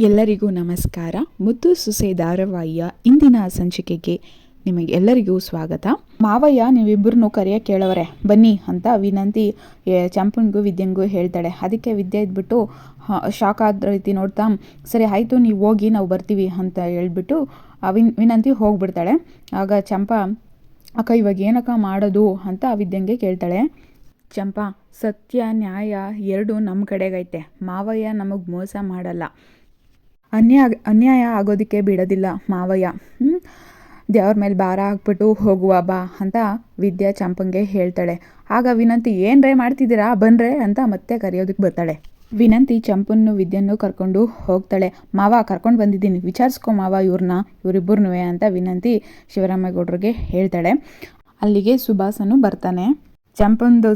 ಎಲ್ಲರಿಗೂ ನಮಸ್ಕಾರ. ಮುದ್ದು ಸುಸೆ ಧಾರಾವಾಹಿಯ ಇಂದಿನ ಸಂಚಿಕೆಗೆ ನಿಮಗೆ ಎಲ್ಲರಿಗೂ ಸ್ವಾಗತ. ಮಾವಯ್ಯ ನೀವಿಬ್ಬರನ್ನು ಕರೆಯ ಕೇಳವ್ರೆ. ಬನ್ನಿ ಅಂತ ವಿನಂತಿ ಚಂಪನ್ಗೂ, ವಿದ್ಯಂಗೂ ಹೇಳ್ತಾಳೆ. ಅದಕ್ಕೆ ವಿದ್ಯೆ ಇದ್ಬಿಟ್ಟು ಶಾಕ್ ಆದ ರೀತಿ ನೋಡ್ತಾ, ಸರಿ, ಆಯಿತು, ನೀವು ಹೋಗಿ, ನಾವು ಬರ್ತೀವಿ ಅಂತ ಹೇಳ್ಬಿಟ್ಟು ವಿನ್, ವಿನಂತಿ ಹೋಗ್ಬಿಡ್ತಾಳೆ. ಆಗ ಚಂಪಾ, ಅಕ್ಕ, ಇವಾಗ ಏನಕ್ಕ ಮಾಡೋದು? ಅಂತ ವಿದ್ಯಂಗೆ ಕೇಳ್ತಾಳೆ. ಚಂಪಾ, ಸತ್ಯ, ನ್ಯಾಯ, ಎರಡು ನಮ್ಮ ಕಡೆಗೈತೆ. ಮಾವಯ್ಯ ನಮಗೆ ಮೋಸ ಮಾಡಲ್ಲ. ಅನ್ಯಾಯ ಅನ್ಯಾಯ ಆಗೋದಕ್ಕೆ ಬಿಡೋದಿಲ್ಲ ಮಾವಯ್ಯ? ದೇವ್ರ ಮೇಲೆ ಭಾರ ಹಾಕ್ಬಿಟ್ಟು ಹೋಗುವ ಬಾ ಅಂತ ವಿದ್ಯಾ ಚಂಪಂಗೆ ಹೇಳ್ತಾಳೆ. ಆಗ ವಿನಂತಿ, ಏನ್ರೇ ಮಾಡ್ತಿದ್ದೀರಾ? ಬನ್ರೆ ಅಂತ ಮತ್ತೆ ಕರೆಯೋದಕ್ಕೆ ಬರ್ತಾಳೆ. ವಿನಂತಿ ಚಂಪನ್ನು ವಿದ್ಯನ್ನು ಕರ್ಕೊಂಡು ಹೋಗ್ತಾಳೆ. ಮಾವ, ಕರ್ಕೊಂಡು ಬಂದಿದ್ದೀನಿ. ವಿಚಾರಿಸ್ಕೊ ಮಾವ ಇವ್ರನ್ನ ಇವರಿಬ್ಬರನ್ನೂ ಅಂತ ವಿನಂತಿ ಶಿವರಾಮೇಗೌಡರಿಗೆ ಹೇಳ್ತಾಳೆ. ಅಲ್ಲಿಗೆ ಸುಭಾಸನು ಬರ್ತಾನೆ. ಚಂಪಂದು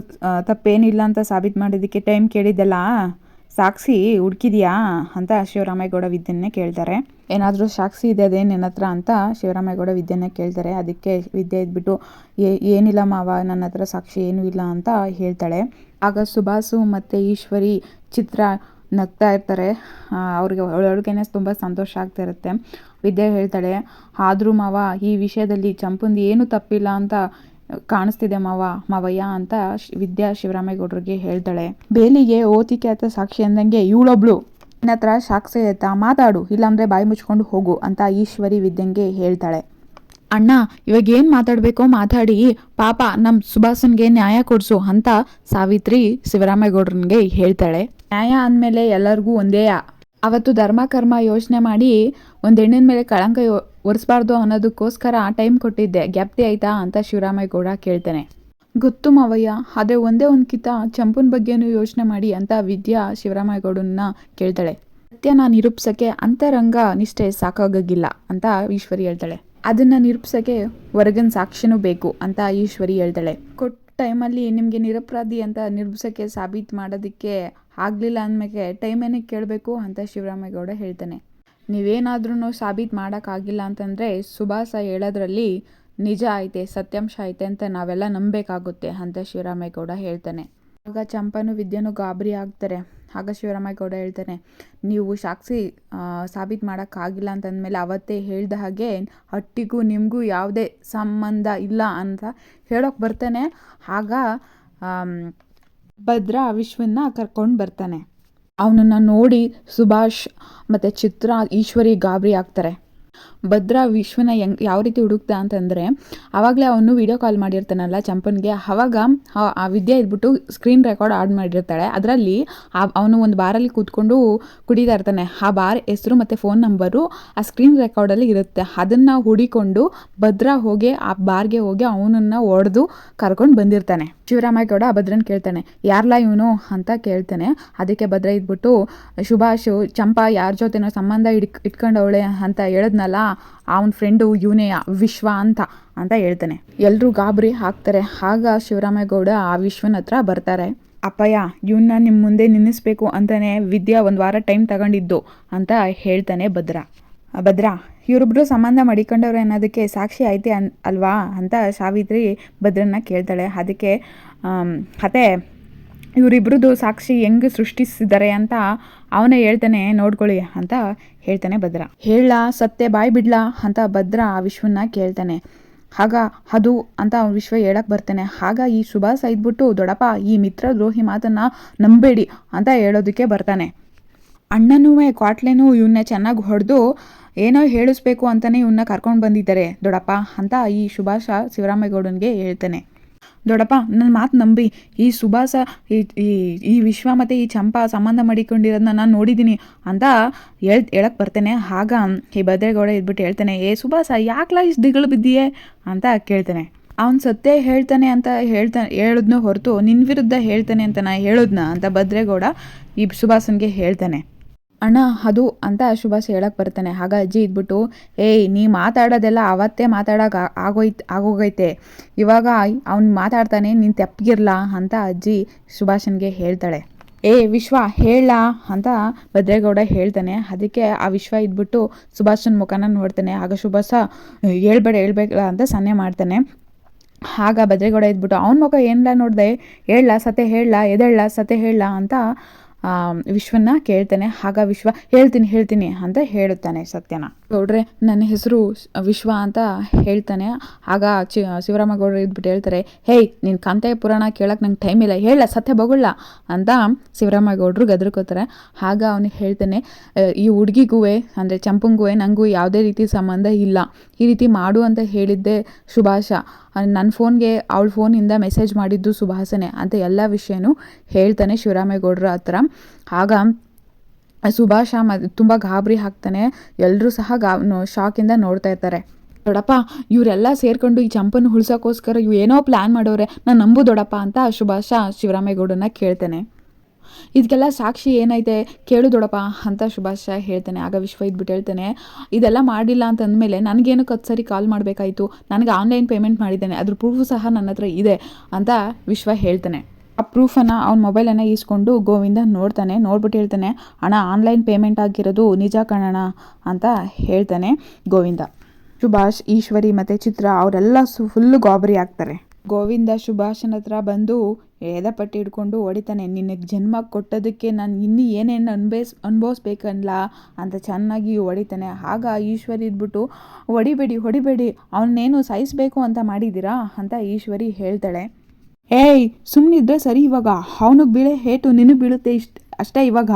ತಪ್ಪೇನಿಲ್ಲ ಅಂತ ಸಾಬೀತು ಮಾಡಿದ್ದಕ್ಕೆ ಟೈಮ್ ಕೇಳಿದ್ದಲ್ಲ ಸಾಕ್ಷಿ ಹುಡುಕಿದ್ಯಾ ಅಂತ ಶಿವರಾಮೇಗೌಡ ವಿದ್ಯನ್ನೇ ಕೇಳ್ತಾರೆ. ಏನಾದರೂ ಸಾಕ್ಷಿ ಇದೆ ಅದೇ ನಿನ್ನ ಹತ್ರ ಅಂತ ಶಿವರಾಮೇಗೌಡ ವಿದ್ಯೆನೇ ಕೇಳ್ತಾರೆ. ಅದಕ್ಕೆ ವಿದ್ಯೆ ಇದ್ಬಿಟ್ಟು ಏನಿಲ್ಲ ಮಾವ, ನನ್ನ ಹತ್ರ ಸಾಕ್ಷಿ ಏನೂ ಇಲ್ಲ ಅಂತ ಹೇಳ್ತಾಳೆ. ಆಗ ಸುಭಾಸು ಮತ್ತು ಈಶ್ವರಿ ಚಿತ್ರ ನಗ್ತಾ ಇರ್ತಾರೆ. ಅವ್ರಿಗೆ ಒಳಗೇನೆ ತುಂಬ ಸಂತೋಷ ಆಗ್ತಾ ಇರುತ್ತೆ. ವಿದ್ಯೆ ಹೇಳ್ತಾಳೆ, ಆದರೂ ಮಾವ, ಈ ವಿಷಯದಲ್ಲಿ ಚಂಪಂದು ಏನೂ ತಪ್ಪಿಲ್ಲ ಅಂತ ಕಾಣಿಸ್ತಿದೆ ಮಾವ, ಮಾವಯ್ಯ ಅಂತ ವಿದ್ಯಾ ಶಿವರಾಮೇಗೌಡರಿಗೆ ಹೇಳ್ತಾಳೆ. ಬೇಲಿಗೆ ಓತಿಕೆ ಆತ ಸಾಕ್ಷಿ ಅಂದಂಗೆ ಇವಳೊಬ್ಳು. ನಿನ್ನ ಹತ್ರ ಸಾಕ್ಷಿ ಆಯ್ತಾ ಮಾತಾಡು, ಇಲ್ಲಾಂದ್ರೆ ಬಾಯಿ ಮುಚ್ಕೊಂಡು ಹೋಗು ಅಂತ ಈಶ್ವರಿ ವಿದ್ಯಂಗೆ ಹೇಳ್ತಾಳೆ. ಅಣ್ಣ ಇವಾಗ ಏನು ಮಾತಾಡಬೇಕೋ ಮಾತಾಡಿ, ಪಾಪ ನಮ್ಮ ಸುಭಾಸನ್ಗೆ ನ್ಯಾಯ ಕೊಡಿಸು ಅಂತ ಸಾವಿತ್ರಿ ಶಿವರಾಮೇಗೌಡ್ರನ್ಗೆ ಹೇಳ್ತಾಳೆ. ನ್ಯಾಯ ಅಂದಮೇಲೆ ಎಲ್ಲರಿಗೂ ಒಂದೇ ಅವತ್ತು ಧರ್ಮ ಕರ್ಮ ಯೋಚನೆ ಮಾಡಿ ಒಂದು ಹೆಣ್ಣಿನ ಮೇಲೆ ಕಳಂಕ ಒರೆಸ್ಬಾರ್ದು ಅನ್ನೋದಕ್ಕೋಸ್ಕರ ಟೈಮ್ ಕೊಟ್ಟಿದ್ದೆ. ಗ್ಯಾಪ್ತಿ ಆಯ್ತಾ ಅಂತ ಶಿವರಾಮೇಗೌಡ ಕೇಳ್ತಾನೆ. ಗೊತ್ತು ಮಾವಯ್ಯ ಅದೇ ಒಂದೇ ಒಂದು ಕಿತ ಚಂಪುನ ಬಗ್ಗೆನೂ ಯೋಚನೆ ಮಾಡಿ ಅಂತ ವಿದ್ಯಾ ಶಿವರಾಮೇಗೌಡನ್ನ ಕೇಳ್ತಾಳೆ. ಸತ್ಯನ ನಿರೂಪ್ಸೋಕ್ಕೆ ಅಂತರಂಗ ನಿಷ್ಠೆ ಸಾಕಾಗಿಲ್ಲ ಅಂತ ಈಶ್ವರಿ ಹೇಳ್ತಾಳೆ. ಅದನ್ನ ನಿರೂಪಿಸೋಕ್ಕೆ ಹೊರಗಿನ ಸಾಕ್ಷಿನೂ ಬೇಕು ಅಂತ ಈಶ್ವರಿ ಹೇಳ್ತಾಳೆ. ಕೊಟ್ಟ ಟೈಮಲ್ಲಿ ನಿಮಗೆ ನಿರಪರಾಧಿ ಅಂತ ನಿರೂಪಿಸಕ್ಕೆ ಸಾಬೀತು ಮಾಡೋದಕ್ಕೆ ಆಗಲಿಲ್ಲ ಅಂದಮೇಲೆ ಟೈಮೇನೆ ಕೇಳಬೇಕು ಅಂತ ಶಿವರಾಮೇಗೌಡ ಹೇಳ್ತಾನೆ. ನೀವೇನಾದ್ರೂ ಸಾಬೀತು ಮಾಡೋಕ್ಕಾಗಿಲ್ಲ ಅಂತಂದರೆ ಸುಭಾಸ ಹೇಳೋದ್ರಲ್ಲಿ ನಿಜ ಐತೆ, ಸತ್ಯಾಂಶ ಐತೆ ಅಂತ ನಾವೆಲ್ಲ ನಂಬಬೇಕಾಗುತ್ತೆ ಅಂತ ಶಿವರಾಮೇಗೌಡ ಹೇಳ್ತಾನೆ. ಆಗ ಚಂಪನು ವಿದ್ಯೆನೂ ಗಾಬರಿ ಆಗ್ತಾರೆ. ಆಗ ಶಿವರಾಮೇಗೌಡ ಹೇಳ್ತಾನೆ, ನೀವು ಸಾಕ್ಷಿ ಸಾಬೀತು ಮಾಡೋಕ್ಕಾಗಿಲ್ಲ ಅಂತಂದಮೇಲೆ ಅವತ್ತೇ ಹೇಳಿದ ಹಾಗೆ ಹಟ್ಟಿಗೂ ನಿಮಗೂ ಯಾವುದೇ ಸಂಬಂಧ ಇಲ್ಲ ಅಂತ ಹೇಳೋಕೆ ಬರ್ತಾನೆ. ಆಗ ಭದ್ರ ವಿಶ್ವನ್ನ ಕರ್ಕೊಂಡು ಬರ್ತಾನೆ. ಅವನನ್ನು ನೋಡಿ ಸುಭಾಷ್ ಮತ್ತು ಚಿತ್ರ ಈಶ್ವರಿ ಗಾಬರಿ ಆಗ್ತಾರೆ. ಭದ್ರ ವಿಶ್ವನ ಹೆಂಗ್ ಯಾವ ರೀತಿ ಹುಡುಕ್ತಾ ಅಂತಂದರೆ ಆವಾಗಲೇ ಅವನು ವಿಡಿಯೋ ಕಾಲ್ ಮಾಡಿರ್ತಾನಲ್ಲ ಚಂಪನ್ಗೆ ಆವಾಗ ಆ- ವಿದ್ಯೆ ಇದ್ಬಿಟ್ಟು ಸ್ಕ್ರೀನ್ ರೆಕಾರ್ಡ್ ಆಡ್ ಮಾಡಿರ್ತಾಳೆ. ಅದರಲ್ಲಿ ಅವನು ಒಂದು ಬಾರಲ್ಲಿ ಕೂತ್ಕೊಂಡು ಕುಡಿತಾ ಇರ್ತಾನೆ. ಆ ಬಾರ್ ಹೆಸರು ಮತ್ತು ಫೋನ್ ನಂಬರು ಆ ಸ್ಕ್ರೀನ್ ರೆಕಾರ್ಡಲ್ಲಿ ಇರುತ್ತೆ. ಅದನ್ನು ಹುಡಿಕೊಂಡು ಭದ್ರ ಹೋಗಿ, ಆ ಬಾರ್ಗೆ ಹೋಗಿ ಅವನನ್ನು ಹೊಡೆದು ಕರ್ಕೊಂಡು ಬಂದಿರ್ತಾನೆ. ಶಿವರಾಮೇಗೌಡ ಭದ್ರನ್ ಕೇಳ್ತಾನೆ. ಯಾರ್ಲಾ ಇವನು ಅಂತ ಕೇಳ್ತಾನೆ. ಅದಕ್ಕೆ ಭದ್ರ ಇದ್ಬಿಟ್ಟು, ಸುಭಾಷು, ಚಂಪಾ ಯಾರ ಜೊತೆನೋ ಸಂಬಂಧ ಇಡ್ ಇಟ್ಕೊಂಡವಳೆ ಅಂತ ಹೇಳಿದ್ನಲ್ಲ, ಅವನ ಫ್ರೆಂಡು ಇವನೇ ವಿಶ್ವ ಅಂತ ಅಂತ ಹೇಳ್ತಾನೆ. ಎಲ್ಲರೂ ಗಾಬರಿ ಹಾಕ್ತಾರೆ ಆಗ ಶಿವರಾಮೇಗೌಡ ಆ ವಿಶ್ವನ ಹತ್ರ ಬರ್ತಾರೆ. ಅಪ್ಪಯ್ಯ ಇವನ್ನ ನಿಮ್ಮ ಮುಂದೆ ನಿನ್ನಿಸ್ಬೇಕು ಅಂತಲೇ ವಿದ್ಯಾ ಒಂದು ವಾರ ಟೈಮ್ ತಗೊಂಡಿದ್ದು, ಅಂತ ಹೇಳ್ತಾನೆ ಭದ್ರ. ಭದ್ರ ಇವರಿಬ್ರು ಸಂಬಂಧ ಮಡಿಕೊಂಡವ್ರು ಅನ್ನೋದಕ್ಕೆ ಸಾಕ್ಷಿ ಐತೆ ಅನ್, ಅಲ್ವಾ ಅಂತ ಸಾವಿತ್ರಿ ಭದ್ರನ್ನ ಕೇಳ್ತಾಳೆ. ಅದಕ್ಕೆ ಮತ್ತೆ ಇವರಿಬ್ರದ್ದು ಸಾಕ್ಷಿ ಹೆಂಗೆ ಸೃಷ್ಟಿಸಿದ್ದಾರೆ ಅಂತ ಅವನೇ ಹೇಳ್ತಾನೆ, ನೋಡ್ಕೊಳ್ಳಿ ಅಂತ ಹೇಳ್ತಾನೆ ಭದ್ರ. ಹೇಳ ಸತ್ಯ ಬಾಯ್ ಬಿಡ್ಲಾ ಅಂತ ಭದ್ರ ಆ ವಿಶ್ವನ್ನ ಕೇಳ್ತಾನೆ. ಆಗ ಅದು ಅಂತ ಅವ್ನ್ ವಿಶ್ವ ಹೇಳಕ್ ಬರ್ತಾನೆ. ಆಗ ಈ ಸುಭಾಸ ಇದ್ಬಿಟ್ಟು ದೊಡಪ್ಪ, ಈ ಮಿತ್ರ ದ್ರೋಹಿ ಮಾತನ್ನ ನಂಬೇಡಿ ಅಂತ ಹೇಳೋದಕ್ಕೆ ಬರ್ತಾನೆ. ಅಣ್ಣನೂ ಕ್ವಾಟ್ಲೆನೂ ಇವನ್ನ ಚೆನ್ನಾಗಿ ಹೊಡೆದು ಏನೋ ಹೇಳಿಸ್ಬೇಕು ಅಂತಲೇ ಇವನ್ನ ಕರ್ಕೊಂಡು ಬಂದಿದ್ದಾರೆ. ದೊಡ್ಡಪ್ಪ ಅಂತ ಈ ಸುಭಾಷ ಶಿವರಾಮೇಗೌಡನಿಗೆ ಹೇಳ್ತಾನೆ. ದೊಡ್ಡಪ್ಪ ನನ್ನ ಮಾತು ನಂಬಿ. ಈ ಸುಭಾಷ, ಈ, ಈ- ಈ ವಿಶ್ವ ಮತ್ತು ಈ ಚಂಪಾ ಸಂಬಂಧ ಮಾಡಿಕೊಂಡಿರೋದನ್ನ ನಾನು ನೋಡಿದ್ದೀನಿ ಅಂತ ಹೇಳ್ ಹೇಳಕ್ಕೆ ಬರ್ತೇನೆ. ಆಗ ಈ ಭದ್ರೇಗೌಡ ಇದ್ಬಿಟ್ಟು ಹೇಳ್ತಾನೆ, ಏ ಸುಭಾಷ, ಯಾಕಲ ಇಷ್ಟು ದಿಗಳು ಬಿದ್ದೀಯೇ? ಅಂತ ಕೇಳ್ತಾನೆ. ಅವ್ನು ಸತ್ತೇ ಹೇಳ್ತಾನೆ ಅಂತ ಹೇಳ್ತಾ, ಹೇಳೋದ್ನ ಹೊರತು ನಿನ್ನ ವಿರುದ್ಧ ಹೇಳ್ತಾನೆ ಅಂತ ನಾ ಹೇಳೋದ್ನ ಅಂತ ಭದ್ರೇಗೌಡ ಈ ಸುಭಾಷನ್ಗೆ ಹೇಳ್ತಾನೆ. ಅಣ್ಣ, ಅದು ಅಂತ ಸುಭಾಷ್ ಹೇಳಕ್ಕೆ ಬರ್ತಾನೆ ಆಗ ಅಜ್ಜಿ ಇದ್ಬಿಟ್ಟು, ಏಯ್, ನೀ ಮಾತಾಡೋದೆಲ್ಲ ಅವತ್ತೇ ಮಾತಾಡೋಕೆ ಆಗೋಯ್ತು ಆಗೋಗೈತೆ. ಇವಾಗ ಅವ್ನು ಮಾತಾಡ್ತಾನೆ, ನೀನು ತೆಪ್ಪಗಿರ್ಲಾ ಅಂತ ಅಜ್ಜಿ ಸುಭಾಷನ್ಗೆ ಹೇಳ್ತಾಳೆ. ಏ, ವಿಶ್ವ, ಹೇಳ ಅಂತ ಭದ್ರೇಗೌಡ ಹೇಳ್ತಾನೆ. ಅದಕ್ಕೆ ಆ ವಿಶ್ವ ಇದ್ಬಿಟ್ಟು ಸುಭಾಷನ ಮುಖನ ನೋಡ್ತಾನೆ. ಆಗ ಸುಭಾಷ ಹೇಳ್ಬೇಡ ಹೇಳ್ಬೇಕಲ್ಲ ಅಂತ ಸನ್ನೆ ಮಾಡ್ತಾನೆ. ಆಗ ಭದ್ರೇಗೌಡ ಇದ್ಬಿಟ್ಟು, ಅವನ ಮುಖ ಏನಿಲ್ಲ ನೋಡಿದೆ? ಹೇಳ, ಸತೆ ಹೇಳ ಎದೇಳ ಸತೆ ಹೇಳ ಅಂತ ವಿಶ್ವನ ಕೇಳ್ತಾನೆ, ಆಗ ವಿಶ್ವ ಹೇಳ್ತೀನಿ ಹೇಳ್ತೀನಿ ಅಂತ ಹೇಳುತ್ತಾನೆ ಸತ್ಯನ. ಗೌಡ್ರೆ, ನನ್ನ ಹೆಸರು ವಿಶ್ವ ಅಂತ ಹೇಳ್ತಾನೆ. ಆಗ ಚಿ, ಶಿವರಾಮ ಗೌಡ್ರು ಇದ್ಬಿಟ್ಟು ಹೇಳ್ತಾರೆ, ಹೇಯ್, ನೀನು ಕಂತೆ ಪುರಾಣ ಕೇಳಕ್ಕೆ ನಂಗೆ ಟೈಮ್ ಇಲ್ಲ. ಹೇಳ, ಸತ್ಯ ಬಗುಳ್ಳ. ಅಂತ ಶಿವರಾಮ ಗೌಡ್ರು ಗದ್ರಕೋತಾರೆ. ಆಗ ಅವನಿಗೆ ಹೇಳ್ತಾನೆ ಈ ಹುಡುಗಿಗೂ ಅಂದರೆ ಚಂಪುಂಗುವೆ ನನಗೂ ಯಾವುದೇ ರೀತಿ ಸಂಬಂಧ ಇಲ್ಲ. ಈ ರೀತಿ ಮಾಡು ಅಂತ ಹೇಳಿದ್ದೆ ಸುಭಾಷ. ನನ್ನ ಫೋನ್ಗೆ ಅವಳ ಫೋನಿಂದ ಮೆಸೇಜ್ ಮಾಡಿದ್ದು ಸುಭಾಸನೆ ಅಂತ ಎಲ್ಲ ವಿಷಯನೂ ಹೇಳ್ತಾನೆ ಶಿವರಾಮೇಗೌಡರ ಹತ್ರ. ಆಗ ಸುಭಾಷ ಮ, ತುಂಬ ಗಾಬರಿ ಹಾಕ್ತಾನೆ ಎಲ್ಲರೂ ಸಹ ಗಾ ಶಾಕಿಂದ ನೋಡ್ತಾ ಇರ್ತಾರೆ. ದೊಡಪ್ಪ, ಇವರೆಲ್ಲ ಸೇರ್ಕೊಂಡು ಈ ಚಂಪನ್ನು ಉಳ್ಸೋಕ್ಕೋಸ್ಕರ ಇವು ಏನೋ ಪ್ಲ್ಯಾನ್ ಮಾಡೋರೆ. ನಾನು ನಂಬು ದೊಡಪ್ಪ ಅಂತ ಸುಭಾಷ ಶಿವರಾಮೇಗೌಡನ ಕೇಳ್ತಾನೆ. ಇದಕ್ಕೆಲ್ಲ ಸಾಕ್ಷಿ ಏನೈತೆ? ಕೇಳು ದೊಡಪ್ಪ ಅಂತ ಸುಭಾಷ ಹೇಳ್ತಾನೆ. ಆಗ ವಿಶ್ವ ಇದ್ಬಿಟ್ಟು ಹೇಳ್ತಾನೆ, ಇದೆಲ್ಲ ಮಾಡಿಲ್ಲ ಅಂತ ಅಂದಮೇಲೆ ನನಗೇನಕ್ಕೆ ಹತ್ತು ಸರಿ ಕಾಲ್ ಮಾಡಬೇಕಾಯಿತು. ನನಗೆ ಆನ್ಲೈನ್ ಪೇಮೆಂಟ್ ಮಾಡಿದ್ದೇನೆ. ಅದ್ರ ಪ್ರೂಫು ಸಹ ನನ್ನ ಹತ್ರ ಇದೆ ಅಂತ ವಿಶ್ವ ಹೇಳ್ತಾನೆ. ಆ ಪ್ರೂಫನ್ನು ಅವ್ನ ಮೊಬೈಲನ್ನು ಈಸ್ಕೊಂಡು ಗೋವಿಂದ ನೋಡ್ತಾನೆ, ನೋಡ್ಬಿಟ್ಟು ಹೇಳ್ತಾನೆ, ಅಣ್ಣ ಆನ್ಲೈನ್ ಪೇಮೆಂಟ್ ಆಗಿರೋದು ನಿಜ ಕಾಣೋಣ ಅಂತ ಹೇಳ್ತಾನೆ ಗೋವಿಂದ. ಸುಭಾಷ್, ಈಶ್ವರಿ ಮತ್ತು ಚಿತ್ರ ಅವರೆಲ್ಲ ಸು ಫುಲ್ಲು ಗಾಬರಿ ಆಗ್ತಾರೆ. ಗೋವಿಂದ ಸುಭಾಷನ ಹತ್ರ ಬಂದು ಎದೆಪಟ್ಟಿ ಹಿಡ್ಕೊಂಡು ಹೊಡಿತಾನೆ ನಿನಗೆ ಜನ್ಮ ಕೊಟ್ಟೋದಕ್ಕೆ ನಾನು ಇನ್ನೂ ಏನೇನು ಅನ್ಭವಿಸ್ ಅನುಭವಿಸ್ಬೇಕಲ್ಲ ಅಂತ ಚೆನ್ನಾಗಿ ಹೊಡಿತಾನೆ ಆಗ ಈಶ್ವರಿ ಇದ್ಬಿಟ್ಟು, ಹೊಡಿಬೇಡಿ ಹೊಡಿಬೇಡಿ ಅವನ್ನೇನು ಸಾಯಿಸ್ಬೇಕು ಅಂತ ಮಾಡಿದ್ದೀರಾ? ಅಂತ ಈಶ್ವರಿ ಹೇಳ್ತಾಳೆ. ಏಯ್ ಸುಮ್ಮನಿದ್ರೆ ಸರಿ ಇವಾಗ. ಅವನಿಗೆ ಬೀಳೆ ಹೇಟು, ನಿನಗೆ ಬೀಳುತ್ತೆ ಇಷ್ಟು, ಅಷ್ಟೇ ಇವಾಗ.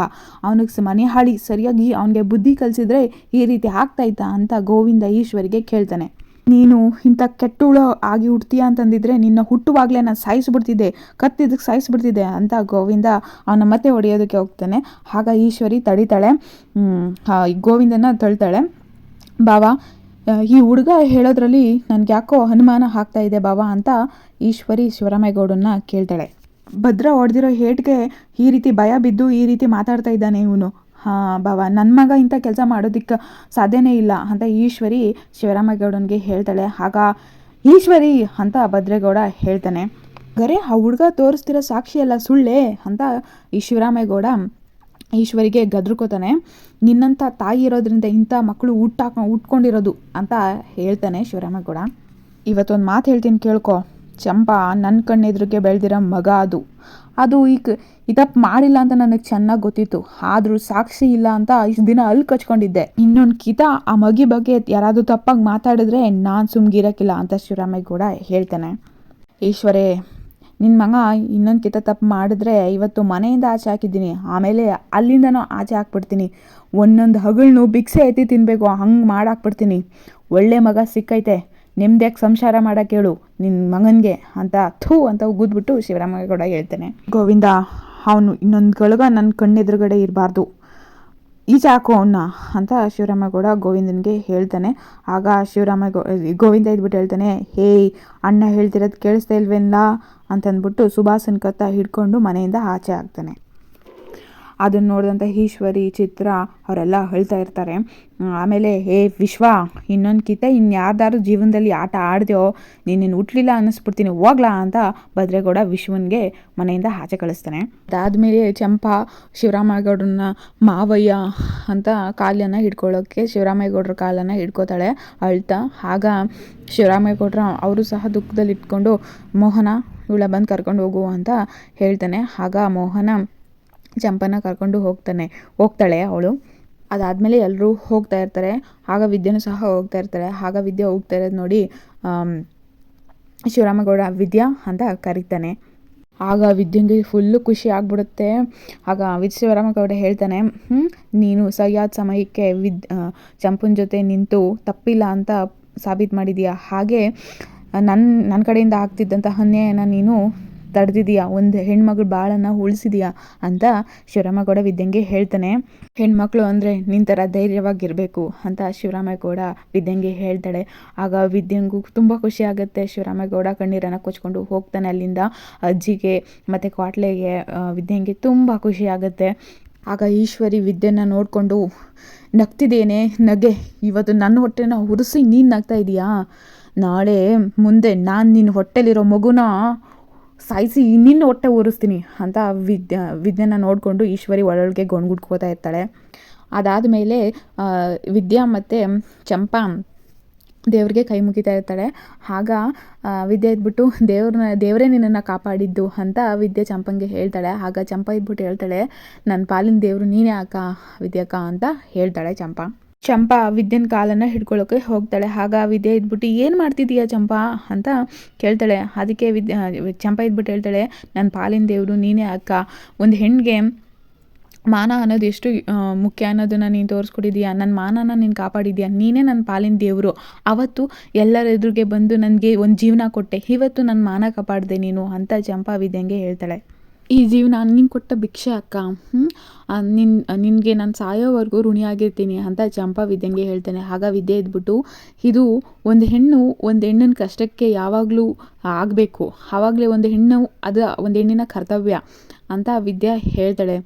ಅವನಿಗೆ ಮನೆ ಹಾಳಿ, ಸರಿಯಾಗಿ ಅವನಿಗೆ ಬುದ್ಧಿ ಕಲಿಸಿದ್ರೆ ಈ ರೀತಿ ಆಗ್ತಾಯ್ತಾ ಅಂತ ಗೋವಿಂದ ಈಶ್ವರಿಗೆ ಕೇಳ್ತಾನೆ. ನೀನು ಇಂಥ ಕೆಟ್ಟುಳು ಆಗಿ ಹುಡ್ತೀಯ ಅಂತಂದಿದ್ರೆ ನಿನ್ನ ಹುಟ್ಟುವಾಗಲೇ ನಾನು ಸಾಯಿಸ್ಬಿಡ್ತಿದ್ದೆ ಕತ್ತಿದ್ದಕ್ಕೆ ಸಾಯಿಸ್ಬಿಡ್ತಿದ್ದೆ ಅಂತ ಗೋವಿಂದ ಅವನ ಮತ್ತೆ ಹೊಡೆಯೋದಕ್ಕೆ ಹೋಗ್ತಾನೆ. ಆಗ ಈಶ್ವರಿ ತಡಿತಾಳೆ. ಗೋವಿಂದನ ತಳ್ತಾಳೆ. ಬಾವಾ ಈ ಹುಡುಗ ಹೇಳೋದ್ರಲ್ಲಿ ನನಗೆ ಯಾಕೋ ಅನುಮಾನ ಆಗ್ತಾ ಇದೆ ಬಾವಾ ಅಂತ ಈಶ್ವರಿ ಶಿವರಾಮೇಗೌಡನ್ನ ಕೇಳ್ತಾಳೆ. ಭದ್ರ ಹೊಡೆದಿರೋ ಹೇಟ್ಗೆ ಈ ರೀತಿ ಭಯ ಬಿದ್ದು ಈ ರೀತಿ ಮಾತಾಡ್ತಾ ಇದ್ದಾನೆ ಇವನು. ಹಾಂ ಬಾಬಾ ನನ್ನ ಮಗ ಇಂಥ ಕೆಲಸ ಮಾಡೋದಕ್ಕೆ ಸಾಧ್ಯನೇ ಇಲ್ಲ ಅಂತ ಈಶ್ವರಿ ಶಿವರಾಮೇಗೌಡನಿಗೆ ಹೇಳ್ತಾಳೆ. ಆಗ ಈಶ್ವರಿ ಅಂತ ಭದ್ರೇಗೌಡ ಹೇಳ್ತಾನೆ. ಗರೆ, ಆ ಹುಡುಗ ತೋರಿಸ್ತಿರೋ ಸಾಕ್ಷಿ ಎಲ್ಲ ಸುಳ್ಳೇ? ಅಂತ ಈ ಶಿವರಾಮೇಗೌಡ ಈಶ್ವರಿಗೆ ಗದ್ರುಕೋತಾನೆ ನಿನ್ನಂಥ ತಾಯಿ ಇರೋದ್ರಿಂದ ಇಂಥ ಮಕ್ಕಳು ಹುಟ್ಟಾಕ ಹುಟ್ಕೊಂಡಿರೋದು ಅಂತ ಹೇಳ್ತಾನೆ ಶಿವರಾಮೇಗೌಡ ಇವತ್ತೊಂದು ಮಾತು ಹೇಳ್ತೀನಿ ಕೇಳ್ಕೊ. ಚಂಪಾ ನನ್ನ ಕಣ್ಣೆದುರಿಗೆ ಬೆಳೆದಿರೋ ಮಗ ಅದು. ಅದು ಈಗ ಇದಪ್ಪ ಮಾಡಿಲ್ಲ ಅಂತ ನನಗೆ ಚೆನ್ನಾಗಿ ಗೊತ್ತಿತ್ತು. ಆದರೂ ಸಾಕ್ಷಿ ಇಲ್ಲ ಅಂತ ಇಷ್ಟು ದಿನ ಅಲ್ಲಿ ಕಚ್ಕೊಂಡಿದ್ದೆ. ಇನ್ನೊಂದು ಕಿತ ಆ ಮಗಿ ಬಗ್ಗೆ ಯಾರಾದರೂ ತಪ್ಪಾಗಿ ಮಾತಾಡಿದ್ರೆ ನಾನು ಸುಮ್ಗಿರಕ್ಕಿಲ್ಲ ಅಂತ ಶಿವರಾಮೇಗೌಡ ಹೇಳ್ತಾನೆ. ಈಶ್ವರೇ ನಿನ್ನ ಮಗ ಇನ್ನೊಂದು ಕಿತ ತಪ್ಪು ಮಾಡಿದ್ರೆ ಇವತ್ತು ಮನೆಯಿಂದ ಆಚೆ ಹಾಕಿದ್ದೀನಿ. ಆಮೇಲೆ ಅಲ್ಲಿಂದನೂ ಆಚೆ ಹಾಕ್ಬಿಡ್ತೀನಿ. ಒಂದೊಂದು ಹಗಳ್ನು ಬಿಕ್ಸೆ ಎತ್ತಿ ತಿನ್ನಬೇಕು ಹಂಗೆ ಮಾಡಾಕ್ಬಿಡ್ತೀನಿ. ಒಳ್ಳೆ ಮಗ ಸಿಕ್ಕೈತೆ. ನಿಮ್ದ್ಯಾಕೆ ಸಂಸಾರ ಮಾಡೋಕ್ಕೆ ಹೇಳು ನಿನ್ನ ಮಗನಿಗೆ ಅಂತ ಥೂ ಅಂತ ಉಗಿದ್ಬಿಟ್ಟು ಶಿವರಾಮೇಗೌಡ ಹೇಳ್ತಾನೆ. ಗೋವಿಂದ, ಅವನು ಇನ್ನೊಂದು ಗಳಗ ನನ್ನ ಕಣ್ಣೆದುರುಗಡೆ ಇರಬಾರ್ದು. ಈಚೆ ಹಾಕು ಅವನ್ನ ಅಂತ ಶಿವರಾಮೇಗೌಡ ಗೋವಿಂದನಿಗೆ ಹೇಳ್ತಾನೆ. ಆಗ ಶಿವರಾಮೇಗೌ ಗೋವಿಂದ ಇದ್ಬಿಟ್ಟು ಹೇಳ್ತಾನೆ, ಹೇಯ್, ಅಣ್ಣ ಹೇಳ್ತಿರೋದು ಕೇಳಿಸ್ತಾ ಇಲ್ವೇನ್ಲ? ಅಂತಂದ್ಬಿಟ್ಟು ಸುಭಾಸನ್ ಕತ್ತ ಹಿಡ್ಕೊಂಡು ಮನೆಯಿಂದ ಆಚೆ ಆಗ್ತಾನೆ. ಅದನ್ನು ನೋಡಿದಂಥ ಈಶ್ವರಿ, ಚಿತ್ರ ಅವರೆಲ್ಲ ಅಳ್ತಾ ಇರ್ತಾರೆ. ಆಮೇಲೆ ಹೇ ವಿಶ್ವ, ಇನ್ನೊಂದು ಕಿತ ಇನ್ಯಾರ್ದಾರು ಜೀವನದಲ್ಲಿ ಆಟ ಆಡ್ದೆಯೋ, ನೀನು ಹುಟ್ಲಿಲ್ಲ ಅನ್ನಿಸ್ಬಿಡ್ತೀನಿ, ಹೋಗ್ಲಾ ಅಂತ ಭದ್ರೇಗೌಡ ವಿಶ್ವನಿಗೆ ಮನೆಯಿಂದ ಆಚೆ ಕಳಿಸ್ತಾನೆ. ಅದಾದಮೇಲೆ ಚಂಪಾ ಶಿವರಾಮೇಗೌಡರನ್ನ ಮಾವಯ್ಯ ಅಂತ ಕಾಲನ್ನು ಹಿಡ್ಕೊಳ್ಳೋಕ್ಕೆ ಶಿವರಾಮೇಗೌಡರ ಕಾಲನ್ನು ಹಿಡ್ಕೋತಾಳೆ, ಅಳ್ತಾ. ಆಗ ಶಿವರಾಮೇಗೌಡರ ಅವರು ಸಹ ದುಃಖದಲ್ಲಿ ಇಟ್ಕೊಂಡು ಮೋಹನ ಇವಳ ಬಂದು ಕರ್ಕೊಂಡು ಹೋಗು ಅಂತ ಹೇಳ್ತಾನೆ. ಆಗ ಮೋಹನ ಚಂಪನ ಕರ್ಕೊಂಡು ಹೋಗ್ತಾನೆ ಹೋಗ್ತಾಳೆ ಅವಳು. ಅದಾದಮೇಲೆ ಎಲ್ಲರೂ ಹೋಗ್ತಾ ಇರ್ತಾರೆ. ಆಗ ವಿದ್ಯೆನೂ ಸಹ ಹೋಗ್ತಾ ಇರ್ತಾರೆ ಆಗ ವಿದ್ಯೆ ಹೋಗ್ತಾ ಇರೋದು ನೋಡಿ ಶಿವರಾಮಗೌಡ ವಿದ್ಯಾ ಅಂತ ಕರೀತಾನೆ. ಆಗ ವಿದ್ಯೆಗೆ ಫುಲ್ಲು ಖುಷಿ ಆಗ್ಬಿಡುತ್ತೆ. ಆಗ ವಿದ್ ಶಿವರಾಮೇಗೌಡ ಹೇಳ್ತಾನೆ "ಹ್ಮ್, ನೀನು ಸರಿಯಾದ ಸಮಯಕ್ಕೆ ವಿದ್ ಚಂಪನ ಜೊತೆ ನಿಂತು ತಪ್ಪಿಲ್ಲ ಅಂತ ಸಾಬೀತು ಮಾಡಿದೀಯ? ಹಾಗೆ ನನ್ನ ನನ್ನ ಕಡೆಯಿಂದ ಆಗ್ತಿದ್ದಂಥ ಅನ್ಯಾಯನ ನೀನು ತಡೆದಿದೀಯ? ಒಂದು ಹೆಣ್ಮಗಳು ಬಾಳನ್ನು ಉಳಿಸಿದೀಯ ಅಂತ ಶಿವರಾಮೇಗೌಡ ವಿದ್ಯಂಗೆ ಹೇಳ್ತಾನೆ. ಹೆಣ್ಮಕ್ಳು ಅಂದರೆ ನಿನ್ನ ಥರ ಧೈರ್ಯವಾಗಿರಬೇಕು ಅಂತ ಶಿವರಾಮೇಗೌಡ ವಿದ್ಯಂಗೆ ಹೇಳ್ತಾಳೆ. ಆಗ ವಿದ್ಯಂಗೂ ತುಂಬ ಖುಷಿ ಆಗುತ್ತೆ. ಶಿವರಾಮೇಗೌಡ ಕಣ್ಣೀರನ್ನು ಕೊಚ್ಕೊಂಡು ಹೋಗ್ತಾನೆ ಅಲ್ಲಿಂದ. ಅಜ್ಜಿಗೆ ಮತ್ತು ಕ್ವಾಟ್ಲೆಗೆ ವಿದ್ಯಂಗೆ ತುಂಬ ಖುಷಿ ಆಗುತ್ತೆ. ಆಗ ಈಶ್ವರಿ ವಿದ್ಯೆನ ನೋಡಿಕೊಂಡು, ನಗ್ತಿದ್ದೇನೆ, ನಗೆ. ಇವತ್ತು ನನ್ನ ಹೊಟ್ಟೆನ ಉರಿಸಿ ನೀನು ನಗ್ತಾ ಇದೀಯಾ? ನಾಳೆ ಮುಂದೆ ನಾನು ನಿನ್ನ ಹೊಟ್ಟೆಲಿರೋ ಮಗುನ ಸಾಯಿಸಿ ನಿನ್ನ ಹೊಟ್ಟೆ ಓರಿಸ್ತೀನಿ ಅಂತ ವಿದ್ಯ, ವಿದ್ಯೆನ ನೋಡಿಕೊಂಡು ಈಶ್ವರಿ ಒಳಗೆ ಗೊಣ್ಗುಡ್ಕೋತಾ ಇರ್ತಾಳೆ. ಅದಾದ ಮೇಲೆ ವಿದ್ಯಾ ಮತ್ತು ಚಂಪಾ ದೇವ್ರಿಗೆ ಕೈ ಮುಗಿತಾ ಇರ್ತಾಳೆ. ಆಗ ವಿದ್ಯೆ ಇದ್ಬಿಟ್ಟು ದೇವ್ರನ್ನ ದೇವರೇ ನಿನ್ನನ್ನು ಕಾಪಾಡಿದ್ದು ಅಂತ ವಿದ್ಯೆ ಚಂಪಂಗೆ ಹೇಳ್ತಾಳೆ. ಆಗ ಚಂಪ ಇದ್ಬಿಟ್ಟು ಹೇಳ್ತಾಳೆ ನನ್ನ ಪಾಲಿನ ದೇವರು ನೀನೇ ಅಕ್ಕ, ವಿದ್ಯಕ್ಕ ಅಂತ ಹೇಳ್ತಾಳೆ ಚಂಪಾ. ಚಂಪಾ ವಿದ್ಯೆನ ಕಾಲನ್ನು ಹಿಡ್ಕೊಳ್ಳೋಕೆ ಹೋಗ್ತಾಳೆ. ಆಗ ವಿದ್ಯೆ ಇದ್ಬಿಟ್ಟು, ಏನು ಮಾಡ್ತಿದ್ದೀಯಾ ಚಂಪಾ? ಅಂತ ಕೇಳ್ತಾಳೆ. ಅದಕ್ಕೆ ವಿದ್ಯೆ ಚಂಪಾ ಇದ್ಬಿಟ್ಟು ಹೇಳ್ತಾಳೆ ನನ್ನ ಪಾಲಿನ ದೇವರು, ನೀನೇ ಅಕ್ಕ. ಒಂದು ಹೆಣ್ಣಿಗೆ ಮಾನ ಅನ್ನೋದು ಎಷ್ಟು ಮುಖ್ಯ ಅನ್ನೋದನ್ನು ನೀನು ತೋರಿಸ್ಕೊಟ್ಟಿದ್ದೀಯಾ ನನ್ನ ಮಾನನ ನೀನು ಕಾಪಾಡಿದ್ಯಾ? ನೀನೇ ನನ್ನ ಪಾಲಿನ ದೇವರು. ಅವತ್ತು ಎಲ್ಲರ ಎದುರಿಗೆ ಬಂದು ನನಗೆ ಒಂದು ಜೀವನ ಕೊಟ್ಟೆ. ಇವತ್ತು ನನ್ನ ಮಾನ ಕಾಪಾಡಿದೆ ನೀನು, ಅಂತ ಚಂಪಾ ವಿದ್ಯಂಗೆ ಹೇಳ್ತಾಳೆ. ಈ ಜೀವನ ನೀನು ಕೊಟ್ಟ ಭಿಕ್ಷೆ ಅಕ್ಕ ನಿನ್ನ ನಿನಗೆ ನಾನು ಸಾಯೋವರೆಗೂ ಋಣಿಯಾಗಿರ್ತೀನಿ ಅಂತ ಚಂಪಾ ವಿದ್ಯಂಗೆ ಹೇಳ್ತಾನೆ. ಆಗ ವಿದ್ಯೆ ಇದ್ಬಿಟ್ಟು ಇದು ಒಂದು ಹೆಣ್ಣು ಒಂದು ಹೆಣ್ಣಿನ ಕಷ್ಟಕ್ಕೆ ಯಾವಾಗಲೂ ಆಗಬೇಕು. ಆವಾಗಲೇ ಒಂದು ಹೆಣ್ಣು ಅದು ಒಂದು ಹೆಣ್ಣಿನ ಕರ್ತವ್ಯ ಅಂತ ವಿದ್ಯಾ ಹೇಳ್ತಾಳೆ.